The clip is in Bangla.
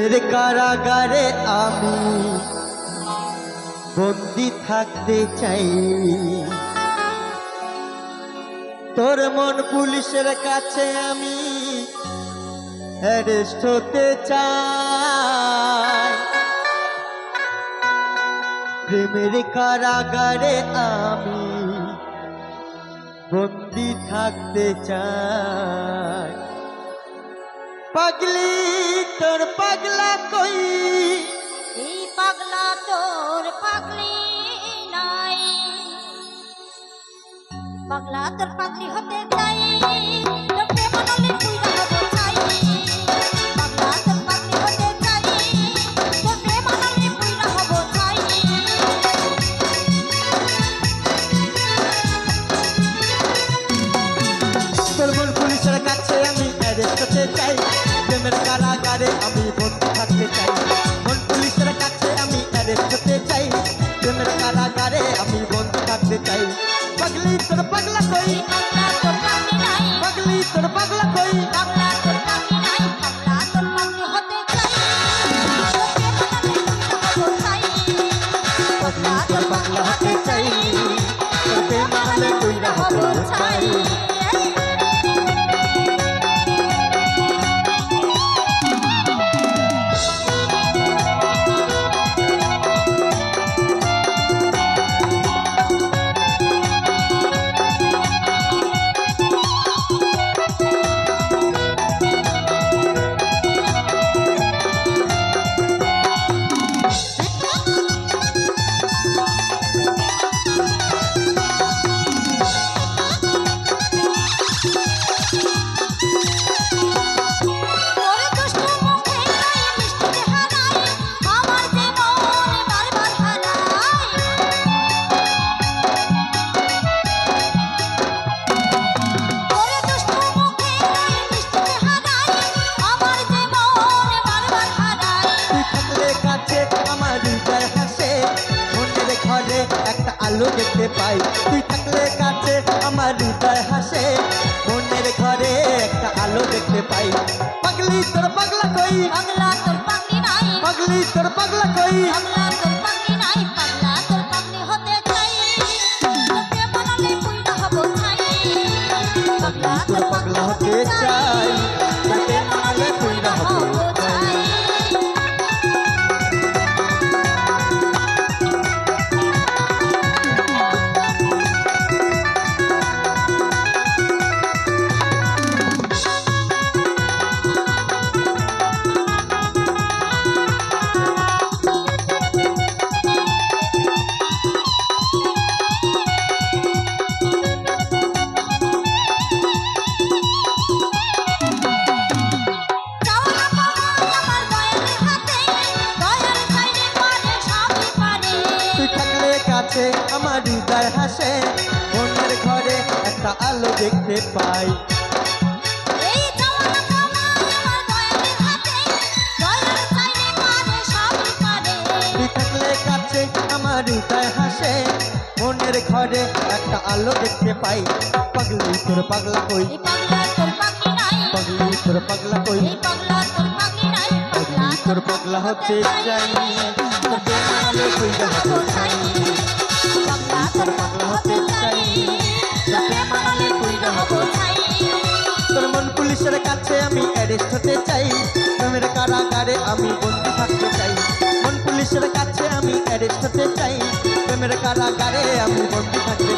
প্রেমের কারাগারে আমি বন্দি থাকতে চাই তোর মন পুলিশের কাছে আমি অ্যারেস্ট হতে চাই। প্রেমের কারাগারে আমি বন্দি থাকতে চাই। পাগলি! তোর পাগলা কই? এই পাগলা তোর পাগলি নাই। পাগলা তোর পাগলি হতে চাই কারাগারে আমি বন্দি থাকতে চাই। মন পুলিশের কাছে আমি অ্যারেস্ট হতে চাই। প্রেমের কারাগারে আমি বন্দি থাকতে চাই। পাগলি তোর পাগলা কই? পাগলি তোর পাগলা কই? পাগলি হতে চাই। দেখতে পাই। তুই থাকলে কাছে আমার হৃদয় হাসে। মনের ঘরে একটা আলো দেখতে পাই। পাগলি তোর পাগলা কই? পাগলা তোর পাগলি নাই। পাগলি তোর পাগলা কই? পাগলা তোর পাগলি নাই। পাগলা তোর পাগলি হতে চাই। তোকে মনলে পুইরা হব চাই পাগলা তোর পাগলা হতে কাছে আমার হৃদয় হাসে। মনের ঘরে একটা আলো দেখতে পাই। আমার থাকলে কাছে হৃদয় হাসে। মনের ঘরে একটা আলো দেখতে পাই। পাগলি তোর পাগলা কই? পাগলা তোর পাগলা কই? পাগলা তোর পাগলি হতে চাই। তোর মন পুলিশের কাছে আমি অ্যারেস্ট হতে চাই প্রেমের কারাগারে আমি বন্দি থাকতে চাই মন পুলিশের কাছে আমি অ্যারেস্ট হতে চাই প্রেমের কারাগারে আমি বন্দি থাকতে